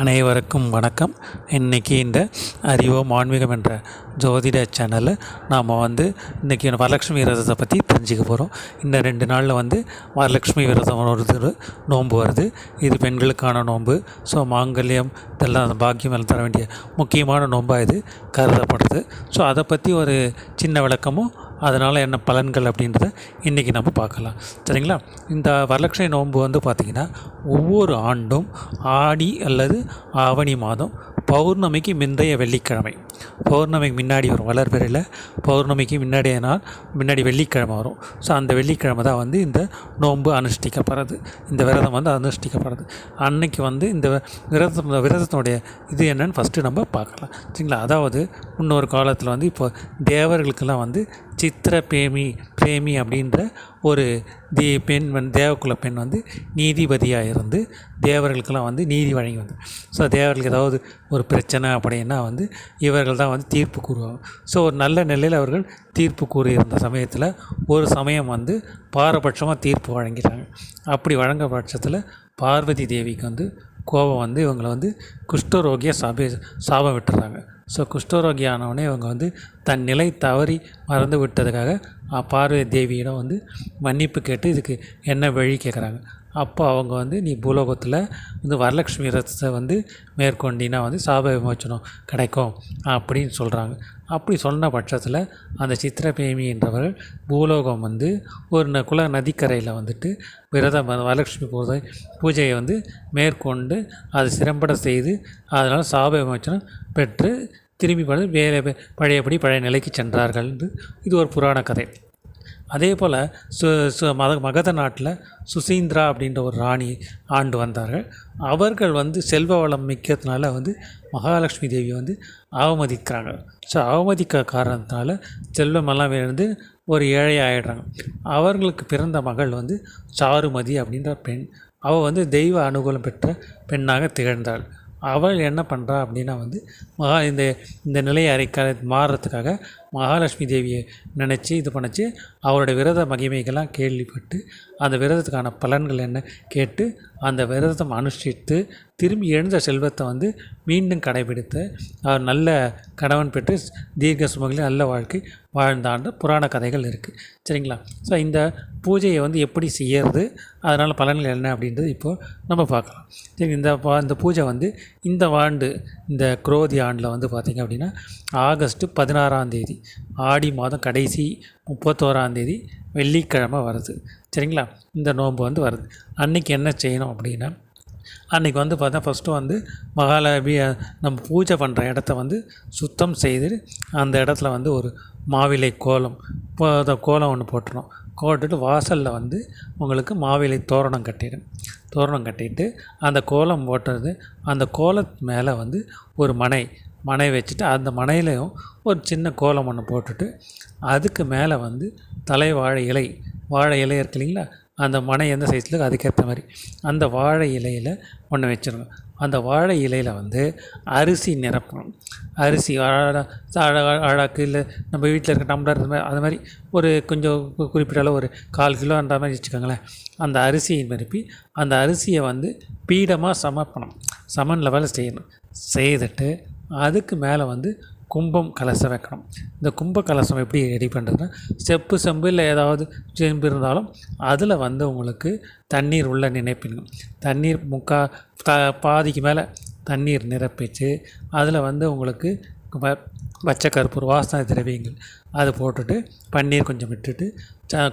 அனைவருக்கும் வணக்கம். இன்றைக்கி இந்த அறிவோம் ஆன்மீகம் என்ற ஜோதிட சேனலில் நாம் வந்து இன்றைக்கி வரலட்சுமி விரதத்தை பற்றி தெரிஞ்சுக்க போகிறோம் இந்த ரெண்டு நாளில் வந்து வரலட்சுமி விரதம் ஒரு நோன்பு வருது. இது பெண்களுக்கான நோன்பு. ஸோ மாங்கல்யம் இதெல்லாம் அந்த பாக்கியம் எல்லாம் தர வேண்டிய முக்கியமான நோன்பாக இது கருதப்படுது. ஸோ அதை பற்றி ஒரு சின்ன விளக்கமும் அதனால் என்ன பலன்கள் அப்படின்றத இன்றைக்கி நம்ம பார்க்கலாம். சரிங்களா? இந்த வரலட்சுமி நோன்பு வந்து பார்த்திங்கன்னா ஒவ்வொரு ஆண்டும் ஆடி அல்லது ஆவணி மாதம் பௌர்ணமிக்கு முந்தைய வெள்ளிக்கிழமை. பௌர்ணமிக்கு முன்னாடி வரும் வளர்பிறையில் பௌர்ணமிக்கு முன்னாடிய நாள் முன்னாடி வெள்ளிக்கிழமை வரும். ஸோ அந்த வெள்ளிக்கிழமை தான் வந்து இந்த நோன்பு அனுஷ்டிக்கப்படுறது. இந்த விரதம் வந்து அனுஷ்டிக்கப்படுறது. அன்னைக்கு வந்து இந்த விரதம் விரதத்தினுடைய இது என்னன்னு ஃபஸ்ட்டு நம்ம பார்க்கலாம். சரிங்களா? அதாவது இன்னொரு காலத்தில் வந்து இப்போ தேவர்களுக்கெல்லாம் வந்து சித்திர பிரேமி பிரேமி அப்படின்ற ஒரு தே பெண் வந்து தேவக்குல பெண் வந்து நீதிபதியாக இருந்து தேவர்களுக்கெல்லாம் வந்து நீதி வழங்கி வந்து ஸோ தேவர்களுக்கு ஏதாவது ஒரு பிரச்சனை அப்படின்னா வந்து இவர்கள் தான் வந்து தீர்ப்பு கூறுவாங்க. ஸோ ஒரு நல்ல நிலையில் அவர்கள் தீர்ப்பு கூறியிருந்த சமயத்தில் ஒரு சமயம் வந்து பாரபட்சமாக தீர்ப்பு வழங்கிட்டாங்க. அப்படி வழங்க பட்சத்தில் பார்வதி தேவிக்கு வந்து கோபம் வந்து இவங்களை வந்து குஷ்டரோகியை சாபி சாபம் விட்டுறாங்க. ஸோ குஷ்டரோகி ஆனவுடனே இவங்க வந்து தன் நிலை தவறி மறந்து விட்டதுக்காக பார்வதி தேவியிடம் வந்து மன்னிப்பு கேட்டு இதுக்கு என்ன வழி கேட்குறாங்க? அப்போ அவங்க வந்து நீ பூலோகத்தில் வந்து வரலட்சுமி ரதத்தை வந்து மேற்கொண்டினா வந்து சாப விமோச்சனம் கிடைக்கும் அப்படின்னு சொல்கிறாங்க அப்படி சொன்ன பட்சத்தில் அந்த சித்திரபேமி என்றவர்கள் பூலோகம் வந்து ஒரு ந குல நதிக்கரையில் வந்துட்டு விரதம் வரலட்சுமி பூஜை பூஜையை வந்து மேற்கொண்டு அதை சிறம்பட செய்து அதனால் சாப விமோச்சனம் பெற்று திரும்பி வந்து வேலை பழையபடி பழைய நிலைக்கு சென்றார்கள். இது ஒரு புராண கதை. அதே போல் சு சு மத மகத நாட்டில் சுசீந்திரா அப்படின்ற ஒரு ராணி ஆண்டு வந்தார்கள். அவர்கள் வந்து செல்வ வளம் மிக்கிறதுனால வந்து மகாலட்சுமி தேவியை வந்து அவமதிக்கிறாங்க. ஸோ அவமதிக்க காரணத்தினால செல்வமெல்லாம் இருந்து ஒரு ஏழை ஆகிடுறாங்க அவர்களுக்கு பிறந்த மகள் வந்து சாருமதி அப்படின்ற பெண். அவள் வந்து தெய்வ அனுகூலம் பெற்ற பெண்ணாக திகழ்ந்தாள். அவள் என்ன பண்ணுறா அப்படின்னா வந்து மகா இந்த இந்த நிலையை அறிக்க மாறுறதுக்காக மகாலட்சுமி தேவியை நினச்சி இது பண்ணிச்சு. அவருடைய விரத மகிமைகள்லாம் கேள்விப்பட்டு அந்த விரதத்துக்கான பலன்கள் என்ன கேட்டு அந்த விரதத்தை அனுஷ்டித்து திரும்பி எழுந்த செல்வத்தை வந்து மீண்டும் கடைபிடித்து அவர் நல்ல கணவன் பெற்று தீர்க்க சுமகளில் நல்ல வாழ்க்கை வாழ்ந்தாண்டு புராண கதைகள் இருக்குது சரிங்களா? ஸோ இந்த பூஜையை வந்து எப்படி செய்யறது? அதனால் பலன்கள் என்ன அப்படின்றது இப்போது நம்ம பார்க்கலாம். சரி இந்த இந்த பூஜை வந்து இந்த ஆண்டு இந்த குரோதி ஆண்டில் வந்து பார்த்திங்க அப்படின்னா ஆகஸ்ட்டு பதினாறாம் தேதி ஆடி மாதம் கடைசி முப்பத்தோராந்தேதி வெள்ளிக்கிழமை வருது. சரிங்களா? இந்த நோன்பு வந்து வருது. அன்றைக்கி என்ன செய்யணும் அப்படின்னா அன்றைக்கி வந்து பார்த்தா ஃபஸ்ட்டு வந்து மகாலபி நம்ம பூஜை பண்ணுற இடத்த வந்து சுத்தம் செய்து அந்த இடத்துல வந்து ஒரு மாவிலை கோலம் கோலம் ஒன்று போட்டுரும் போட்டுட்டு வாசலில் வந்து உங்களுக்கு மாவிலை தோரணம் கட்டிடும் தோரணம் கட்டிட்டு அந்த கோலம் போட்டது அந்த கோலத்து மேலே வந்து ஒரு மனை மனை வச்சுட்டு அந்த மனையிலையும் ஒரு சின்ன கோலம் ஒன்று போட்டுட்டு அதுக்கு மேலே வந்து தலை வாழை இலை வாழை இலை இருக்கு இல்லைங்களா? அந்த மனை எந்த சைஸில் அதுக்கேற்ற மாதிரி. அந்த வாழை இலையில் ஒன்று வச்சிடணும் அந்த வாழை இலையில் வந்து அரிசி நிரப்பணும். அரிசி அழகாக்கு இல்லை நம்ம வீட்டில் இருக்க டம்ளர் அது மாதிரி அது மாதிரி ஒரு கொஞ்சம் குறிப்பிட்ட அளவு ஒரு கால் கிலோ அந்த மாதிரி வச்சுக்கோங்களேன். அந்த அரிசியை நிரப்பி அந்த அரிசியை வந்து பீடமாக சமர்ப்பணம் சமன் லெவலில் செய்யணும். செய்துட்டு அதுக்கு மேலே வந்து கும்பம் கலசம் வைக்கணும். இந்த கும்ப கலசம் எப்படி ரெடி பண்ணுறதுன்னா செப்பு செம்பு இல்லை ஏதாவது செம்பு இருந்தாலும் அதில் வந்து உங்களுக்கு தண்ணீர் உள்ள நினைப்பினுங்க. தண்ணீர் முக்கா த பாதிக்கு மேலே தண்ணீர் நிரப்பிச்சு அதில் வந்து உங்களுக்கு பச்சை கருப்பூர் வாசனை திரவியங்கள். அது போட்டுட்டு பன்னீர் கொஞ்சம் விட்டுட்டு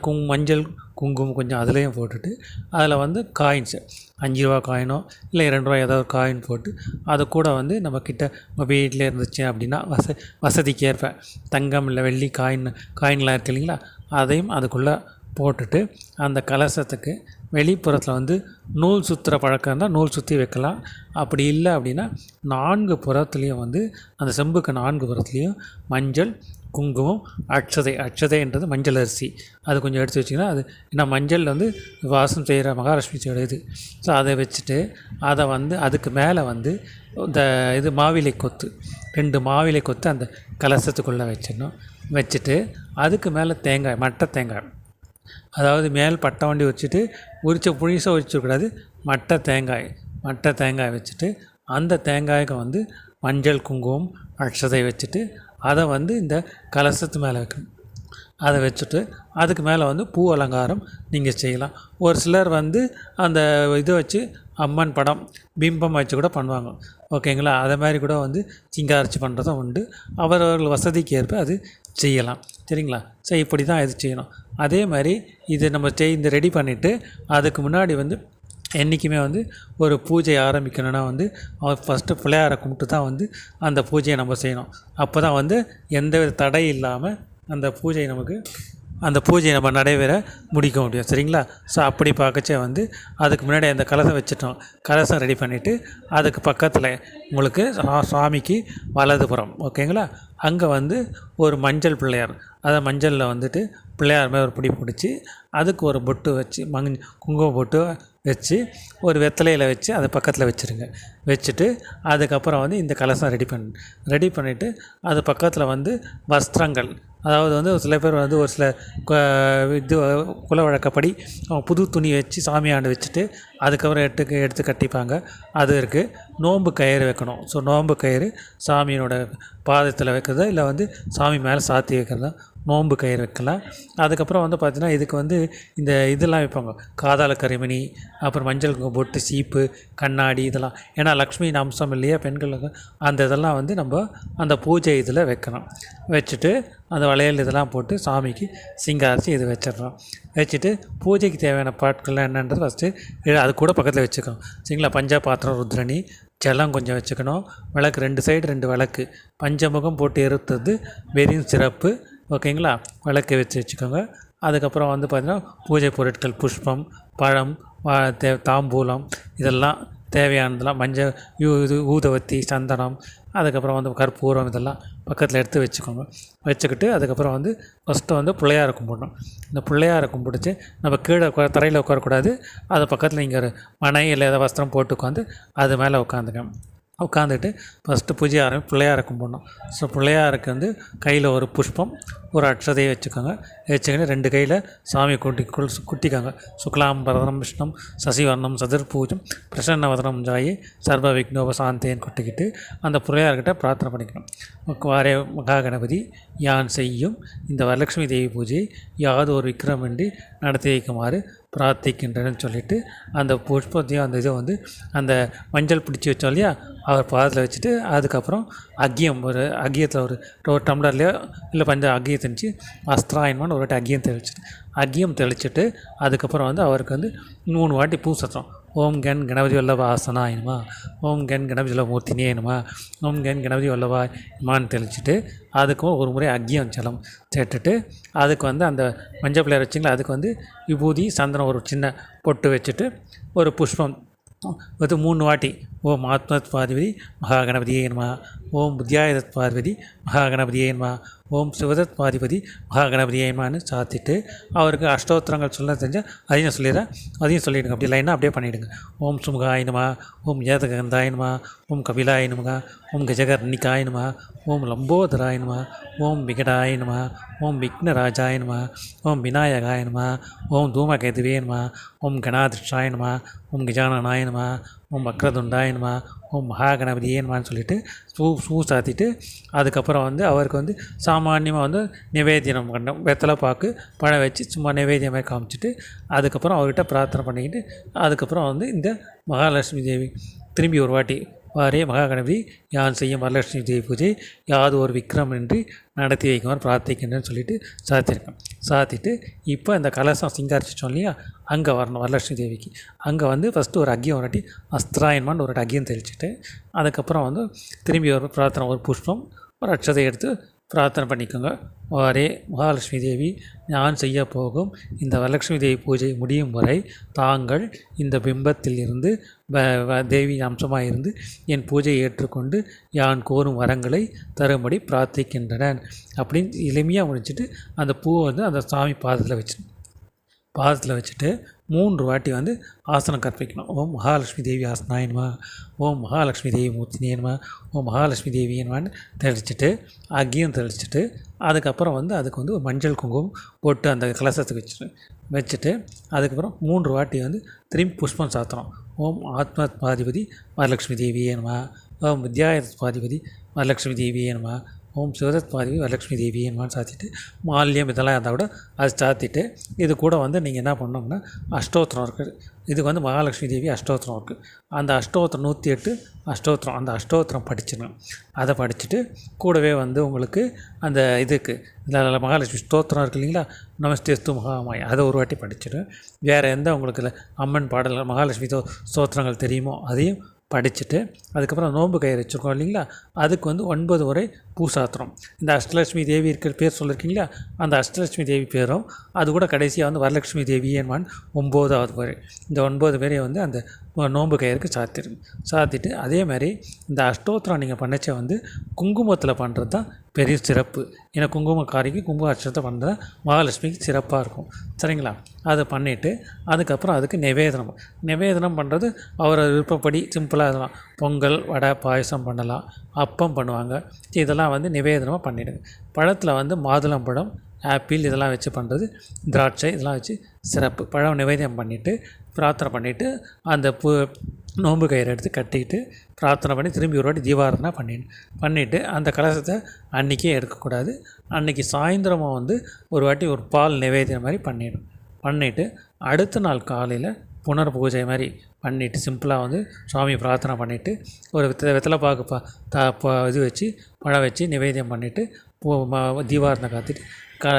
கும் மஞ்சள் குங்குமம் கொஞ்சம் அதுலேயும் போட்டுட்டு அதில் வந்து காயின்ஸு அஞ்சு ரூபா காயினோ இல்லை ரெண்டு ரூபா ஏதாவது காயின் போட்டு அதை கூட வந்து நம்மக்கிட்ட நம்ம வீட்டில் இருந்துச்சு அப்படின்னா வச வசதிக்கு ஏற்ப தங்கம் இல்லை வெள்ளி காயின் காயின்லாம் இருக்குது இல்லைங்களா அதையும் அதுக்குள்ளே போட்டுட்டு அந்த கலசத்துக்கு வெளிப்புறத்தில் வந்து நூல் சுற்றுற பழக்கம் இருந்தால் நூல் சுற்றி வைக்கலாம். அப்படி இல்லை அப்படின்னா நான்கு புறத்துலேயும் வந்து அந்த செம்புக்கு நான்கு புறத்துலேயும் மஞ்சள் குங்குமம் அட்சதை அட்சதைன்றது மஞ்சள் அரிசி. அது கொஞ்சம் எடுத்து வச்சிங்கன்னா அது ஏன்னா மஞ்சள் வந்து வாசம் செய்கிற மகாலட்சுமி இது. ஸோ அதை வச்சுட்டு அதை வந்து அதுக்கு மேலே வந்து இந்த இது மாவிலை கொத்து. ரெண்டு மாவிலை கொத்து அந்த கலசத்துக்குள்ளே வச்சிடணும். வச்சுட்டு அதுக்கு மேலே தேங்காய் மட்டை தேங்காய். அதாவது மேல் பட்டை வண்டி வச்சுட்டு உரிச்ச புழிசை வச்சுக்கூடாது மட்டை தேங்காய் மட்டை தேங்காய் வச்சுட்டு அந்த தேங்காய்க்கு வந்து மஞ்சள் குங்குமம் அக்ஷதை வச்சுட்டு அதை வந்து இந்த கலசத்து மேலே வைக்கணும் அதை வச்சுட்டு அதுக்கு மேலே வந்து பூ அலங்காரம் நீங்கள் செய்யலாம். ஒரு சிலர் வந்து அந்த இதை வச்சு அம்மன் படம் பிம்பம் வச்சு கூட பண்ணுவாங்க. ஓகேங்களா? அதை மாதிரி கூட வந்து சிங்காரிச்சு பண்ணுறதும் உண்டு. அவரவர்கள் வசதிக்கு ஏற்ப அது செய்யலாம். சரிங்களா? சரி இப்படி தான் இது செய்யணும். அதே மாதிரி இது நம்ம செய் இந்த ரெடி பண்ணிவிட்டு அதுக்கு முன்னாடி வந்து என்றைக்குமே வந்து ஒரு பூஜை ஆரம்பிக்கணுன்னா வந்து அவர் ஃபஸ்ட்டு பிள்ளையாரை கும்பிட்டு தான் வந்து அந்த பூஜையை நம்ம செய்யணும். அப்போ தான் வந்து எந்த வித தடை இல்லாமல் அந்த பூஜை நமக்கு அந்த பூஜையை நம்ம நடைபெற முடிக்க முடியும். சரிங்களா? ஸோ அப்படி பார்க்கச்சே வந்து அதுக்கு முன்னாடி அந்த கலசம் வச்சுட்டோம். கலசம் ரெடி பண்ணிவிட்டு அதுக்கு பக்கத்தில் உங்களுக்கு சுவாமிக்கு வலதுபுறம் ஓகேங்களா? அங்கே வந்து ஒரு மஞ்சள் பிள்ளையார் அதை மஞ்சளில் வந்துட்டு பிள்ளையார் மேலே ஒரு பிடி பிடிச்சி அதுக்கு ஒரு பொட்டு வச்சு மங் குங்குமம் பொட்டு வச்சு ஒரு வெத்தலையில் வச்சு அதை பக்கத்தில் வச்சுருங்க. வச்சுட்டு அதுக்கப்புறம் வந்து இந்த கலசம் ரெடி பண்ணு ரெடி பண்ணிவிட்டு அது பக்கத்தில் வந்து வஸ்திரங்கள். அதாவது வந்து ஒரு சில பேர் வந்து ஒரு சில இது குல வழக்கப்படி புது துணி வச்சு சாமியாண்டு வச்சுட்டு அதுக்கப்புறம் எடுத்து எடுத்து கட்டிப்பாங்க. அது இருக்குது நோன்பு கயிறு வைக்கணும். ஸோ நோன்பு கயிறு சாமியோட பாதத்தில் வைக்கிறது இல்லை வந்து சாமி மேலே சாத்தி வைக்கிறதா? நோன்பு கயிறு வைக்கலாம் அதுக்கப்புறம் வந்து பார்த்திங்கன்னா இதுக்கு வந்து இந்த இதெல்லாம் வைப்பாங்க. காதால கரிமணி அப்புறம் மஞ்சள் பொட்டு சீப்பு கண்ணாடி இதெல்லாம். ஏன்னா லக்ஷ்மியின் அம்சம் இல்லையா பெண்களுக்கு? அந்த இதெல்லாம் வந்து நம்ம அந்த பூஜை இதில் வைக்கணும். வச்சுட்டு அந்த வளையல் இதெல்லாம் போட்டு சாமிக்கு சிங்காரிச்சு இது வச்சிடுறோம். வச்சுட்டு பூஜைக்கு தேவையான பாட்கள்லாம் என்னன்றது ஃபஸ்ட்டு அது கூட பக்கத்தில் வச்சுக்கணும். சரிங்களா? பஞ்சா பாத்திரம் ருத்ரணி ஜலம் கொஞ்சம் வச்சுக்கணும். விளக்கு ரெண்டு சைடு ரெண்டு விளக்கு. பஞ்சமுகம் போட்டு எருத்தது வெறியும் சிறப்பு. ஓகேங்களா? விளக்கு வச்சு வச்சுக்கோங்க. அதுக்கப்புறம் வந்து பார்த்திங்கன்னா பூஜை பொருட்கள் புஷ்பம் பழம் தே தாம்பூலம் இதெல்லாம் தேவையானதெல்லாம் மஞ்சள் யூ இது ஊதுவத்தி சந்தனம் அதுக்கப்புறம் வந்து கற்பூரம் இதெல்லாம் பக்கத்தில் எடுத்து வச்சுக்கோங்க. வச்சுக்கிட்டு அதுக்கப்புறம் வந்து ஃபஸ்ட்டு வந்து பிள்ளையாரை கும்பிடணும். இந்த பிள்ளையாரை கும்பிடுச்சு நம்ம கீழே உட்கார தரையில் உட்காரக்கூடாது. அது பக்கத்தில் இங்கே ஒரு மனை இல்லை ஏதாவது வஸ்திரம் போட்டு உட்காந்து அது மேலே உட்காந்துங்க உட்காந்துட்டு ஃபஸ்ட்டு பூஜை ஆரம்பி பிள்ளையாரை கும்பிடணும் ஸோ பிள்ளையாருக்கு வந்து கையில் ஒரு புஷ்பம் ஒரு அட்சதையை வச்சுக்கோங்க. வச்சுக்கிட்டு ரெண்டு கையில் சாமி குட்டி குள் குட்டிக்காங்க. சுக்லாம் பரதனம் விஷ்ணம் சசிவர்ணம் சதுர்பூஜம் பிரசன்னவதனம் ஜாயி சர்வ விக்னோபசாந்தேன்னு கொட்டிக்கிட்டு அந்த பிள்ளையார்கிட்ட பிரார்த்தனை பண்ணிக்கணும். வாரே மகா கணபதி யான் செய்யும் இந்த வரலட்சுமி தேவி பூஜையை யாது ஒரு விக்ரமின்றி நடத்தி வைக்குமாறு பிரார்த்திக்கின்றேன்னு சொல்லிட்டு அந்த புஷ்பத்தையும் அந்த இதை வந்து அந்த மஞ்சள் பிடிச்சி வச்சோம் இல்லையா? அவர் பாதத்தில் வச்சுட்டு அதுக்கப்புறம் அக்கியம் ஒரு அக்கியத்தில் ஒரு ஒரு டம்ளர்லையோ இல்லை பஞ்ச அக்கியம் தெளிச்சு அஸ்திராயன்மான்னு ஒரு வாட்டி அக்கியம் தெளிச்சுட்டு அக்கியம் தெளிச்சுட்டு அதுக்கப்புறம் வந்து அவருக்கு வந்து மூணு வாட்டி பூ சத்தம். ஓம் கண் கணபதி வல்லப ஆசனாயினுமா ஓம் கண் கணபதி மூர்த்தினே மூர்த்தினேனுமா ஓம் கண் கணபதி வல்லபா இமான்னு தெளிச்சிட்டு அதுக்கும் ஒரு முறை அக்கியம் ஜலம் சேர்த்துட்டு அதுக்கு வந்து அந்த மஞ்சள் பிள்ளையர் வச்சிங்களா அதுக்கு வந்து விபூதி சந்தனம் ஒரு சின்ன பொட்டு வச்சுட்டு ஒரு புஷ்பம். வந்து மூணு வாட்டி. ஓ ஆத்மத் மகா கணபதி நம ஓம் புத்தியாயதத் பார்வதி மகாகணபதியேன்மா ஓம் சிவதத் பாதிபதி மகாகணபதியேன்மான்னு சாத்திட்டு அவருக்கு அஷ்டோத்திரங்கள் சொல்ல தெரிஞ்சால் அதையும் சொல்லிடுறேன் அதையும் சொல்லிவிடுங்க அப்படி லைனாக அப்படியே பண்ணிவிடுங்க ஓம் சுமுகாயினுமா ஓம் ஏதகந்தாயினுமா ஓம் கபிலாயினுமா ஓம் கஜகர்ணிகாய ஓம் லம்போதராயினுமா ஓம் விகடாயினுமா ஓம் விக்னராஜாயினுமா ஓம் விநாயகாயினுமா ஓம் தூமகேதுவேனுமா ஓம் கணாதிஷாய ஓம் கஜானனாய ஓம் வக்ரதுண்டாய நம ஓம் மகாகணபதி ஏன்மான்னு சொல்லிவிட்டு சூ சூ சாத்திட்டு அதுக்கப்புறம் வந்து அவருக்கு வந்து சாமானியமாக வந்து நிவேதியம் பண்ணோம் வெத்தலை பாக்கு பழம் வச்சு சும்மா நிவேதியமாக காமிச்சிட்டு அதுக்கப்புறம் அவர்கிட்ட பிரார்த்தனை பண்ணிக்கிட்டு அதுக்கப்புறம் வந்து இந்த மகாலட்சுமி தேவி திரும்பி ஒரு வாட்டி வாரே மகாகணபதி யான் செய்யும் வரலட்சுமி தேவி பூஜை யாது ஒரு விக்ரம் என்று நடத்தி வைக்குமாறு பிரார்த்திக்கின்றேன்னு சொல்லிட்டு சாத்திருக்கேன் சாத்திட்டு இப்போ இந்த கலசம் சிங்காரிச்சிட்டோம் இல்லையா? அங்கே வரணும் வரலட்சுமி தேவிக்கு. அங்கே வந்து ஃபஸ்ட்டு ஒரு அக்கியம் ஒரு அஸ்திராயன்மான்னு ஒரு அக்கியம் தெளிச்சுட்டு அதுக்கப்புறம் வந்து திரும்பி ஒரு பிரார்த்தனை ஒரு புஷ்பம் ஒரு அட்சதை எடுத்து பிரார்த்தனை பண்ணிக்கோங்க. வாரே மகாலட்சுமி தேவி நான் செய்ய போகும். இந்த வரலட்சுமி தேவி பூஜை முடியும் வரை தாங்கள் இந்த பிம்பத்தில் இருந்து வ- வ- தேவி அம்சமாக இருந்து என் பூஜையை ஏற்றுக்கொண்டு யான் கோரும் வரங்களை தரும்படி பிரார்த்திக்கின்றனர். அப்படின்னு எளிமையாக முடிச்சுட்டு அந்த பூவை வந்து அந்த சாமி பாதத்தில் வச்சு பாதத்தில் வச்சுட்டு மூன்று வாட்டி வந்து ஆசனம் கற்பிக்கணும் ஓம் மகாலட்சுமி தேவி ஆசனாயன்மா ஓம் மகாலட்சுமி தேவி மூர்த்தினேன்மா ஓம் மகாலட்சுமி தேவியன்மான்னு தெளிச்சுட்டு அக்கியம் தெளிச்சுட்டு அதுக்கப்புறம் வந்து அதுக்கு வந்து ஒரு மஞ்சள் குங்குமம் போட்டு அந்த கலசத்துக்கு வச்சுட்டு வச்சுட்டு அதுக்கப்புறம் மூன்று வாட்டி வந்து திரும்பி புஷ்பம் சாத்தணும். ஓம் ஆத்மத்மாதிபதி மகாலட்சுமி தேவியே நம ஓம் வித்யாயத்மாதிபதி வரலட்சுமி தேவியே ஓம் சிவதத் சிவதத்மாதிபதி வரலட்சுமி தேவி நமன்னு சாத்திட்டு மால்யம் இதெல்லாம் இருந்தால் கூட அது சாத்திட்டு இது கூட வந்து நீங்கள் என்ன பண்ணோம்னா அஷ்டோத்திரம் இருக்குது இதுக்கு வந்து மகாலட்சுமி தேவி அஷ்டோத்திரம் இருக்குது அந்த அஷ்டோத்திரம் நூற்றி எட்டு அஷ்டோத்திரம் அந்த அஷ்டோத்திரம் படிச்சிடணும் அதை படிச்சுட்டு கூடவே வந்து உங்களுக்கு அந்த இதுக்கு இதில் மகாலட்சுமி ஸ்தோத்திரம் இருக்குது இல்லைங்களா? நமஸ்தேஸ்து மகாமாய் அதை ஒரு வாட்டி படிச்சுட்டு வேறு எந்த உங்களுக்கு அம்மன் பாடல்கள் மகாலட்சுமி தோ ஸ்தோத்திரங்கள் தெரியுமோ அதையும் படிச்சுட்டு அதுக்கப்புறம் நோன்பு கயிறு வச்சுருக்கோம் இல்லைங்களா? அதுக்கு வந்து ஒன்பது முறை பூசாத்திரம். இந்த அஷ்டலட்சுமி தேவி இருக்கிற பேர் சொல்லியிருக்கீங்களா அந்த அஷ்டலட்சுமி தேவி பேரும் அது கூட கடைசியாக வந்து வரலட்சுமி தேவி என்பான் ஒம்போதாவது பேர் இந்த ஒன்பது பேரையும் வந்து அந்த நோன்பு கயிறுக்கு சாத்திடும் சாத்திட்டு அதே மாதிரி இந்த அஷ்டோத்திரம் நீங்கள் பண்ணச்ச வந்து குங்குமத்தில் பண்ணுறது தான் பெரிய சிறப்பு. ஏன்னா குங்குமக்காரிக்கு குங்கும அர்ச்சனத்தை பண்ணுறது மகாலட்சுமிக்கு சிறப்பாக இருக்கும். சரிங்களா? அதை பண்ணிவிட்டு அதுக்கப்புறம் அதுக்கு நிவேதனம். நிவேதனம் பண்ணுறது அவரை விருப்பப்படி சிம்பிளாக இதெல்லாம். பொங்கல் வடை பாயசம் பண்ணலாம். அப்பம் பண்ணுவாங்க. இதெல்லாம் வந்து நிவேதனமாக பண்ணிவிடுங்க பழத்தில் வந்து மாதுளம்பழம் ஆப்பிள் இதெல்லாம் வச்சு பண்ணுறது திராட்சை இதெல்லாம் வச்சு சிறப்பு. பழம் நிவேதனம் பண்ணிவிட்டு பிரார்த்தனை பண்ணிவிட்டு அந்த பூ நோன்பு கயிறு எடுத்து கட்டிக்கிட்டு பிரார்த்தனை பண்ணி திரும்பி ஒரு வாட்டி தீபாரதனை பண்ணிடணும் பண்ணிவிட்டு அந்த கலசத்தை அன்றைக்கே எடுக்கக்கூடாது. அன்றைக்கி சாயந்தரமாக வந்து ஒரு வாட்டி ஒரு பால் நிவேதனம் மாதிரி பண்ணிடும் பண்ணிவிட்டு அடுத்த நாள் காலையில் புனர் பூஜை மாதிரி பண்ணிவிட்டு சிம்பிளாக வந்து சுவாமி பிரார்த்தனை பண்ணிவிட்டு ஒரு வித்த வெத்தலை பாக்கு பா தா இது வச்சு பழம் வச்சு நிவேதியம் பண்ணிவிட்டு பூ தீபாரத்தை காத்திட்டு க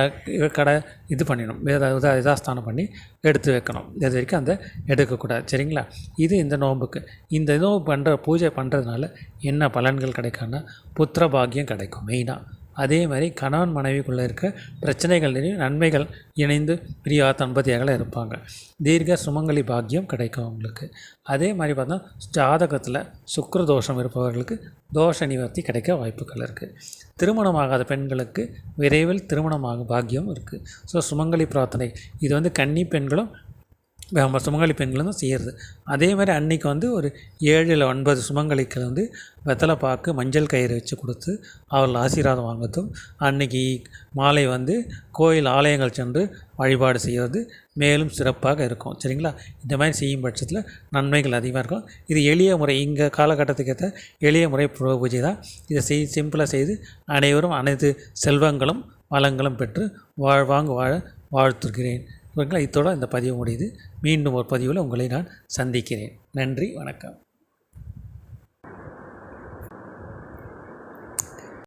கடை இது பண்ணிடணும். வேத இதா இதாஸ்தானம் பண்ணி எடுத்து வைக்கணும். இது வரைக்கும் அந்த எடுக்கக்கூடாது சரிங்களா? இது இந்த நோன்புக்கு. இந்த நோம்பு பண்ணுற பூஜை பண்ணுறதுனால என்ன பலன்கள் கிடைக்கும்னா புத்திர பாக்கியம் கிடைக்கும் மெயினாக அதே மாதிரி கணவன் மனைவிக்குள்ளே இருக்க பிரச்சனைகள் நன்மைகள் இணைந்து பிரியா தம்பதியாக இருப்பாங்க. தீர்க்க சுமங்கலி பாக்கியம் கிடைக்கும் அவங்களுக்கு. அதே மாதிரி பார்த்தா ஜாதகத்தில் சுக்கர தோஷம் இருப்பவர்களுக்கு தோஷ நிவர்த்தி கிடைக்க வாய்ப்புகள் இருக்குது திருமணமாகாத பெண்களுக்கு விரைவில் திருமணமாக பாக்கியம் இருக்குது ஸோ சுமங்கலி பிரார்த்தனை. இது வந்து கன்னி பெண்களும் சுமங்கலி பெண்களும் தான் செய்கிறது அதே மாதிரி அன்றைக்கி வந்து ஒரு ஏழு இல்லை ஒன்பது சுமங்கலிக்கள் வந்து வெத்தலை பாக்கு மஞ்சள் கயிறு வச்சு கொடுத்து அவர்கள் ஆசீர்வாதம் வாங்குவதும் அன்றைக்கி மாலை வந்து கோயில் ஆலயங்கள் சென்று வழிபாடு செய்வது மேலும் சிறப்பாக இருக்கும். சரிங்களா? இந்த மாதிரி செய்யும் பட்சத்தில் நன்மைகள் அதிகமாக இருக்கும். இது எளிய முறை இங்கே காலகட்டத்துக்கு ஏற்ற எளிய முறை பூஜை தான். இதை செய் சிம்பிளாக செய்து அனைவரும் அனைத்து செல்வங்களும் வளங்களும் பெற்று வாழ்வாங்க வாழ வாழ்த்துகிறேன் ஓகேங்களா இத்தோடு இந்த பதிவு முடியுது. மீண்டும் ஒரு பதிவில் உங்களை நான் சந்திக்கிறேன். நன்றி வணக்கம்.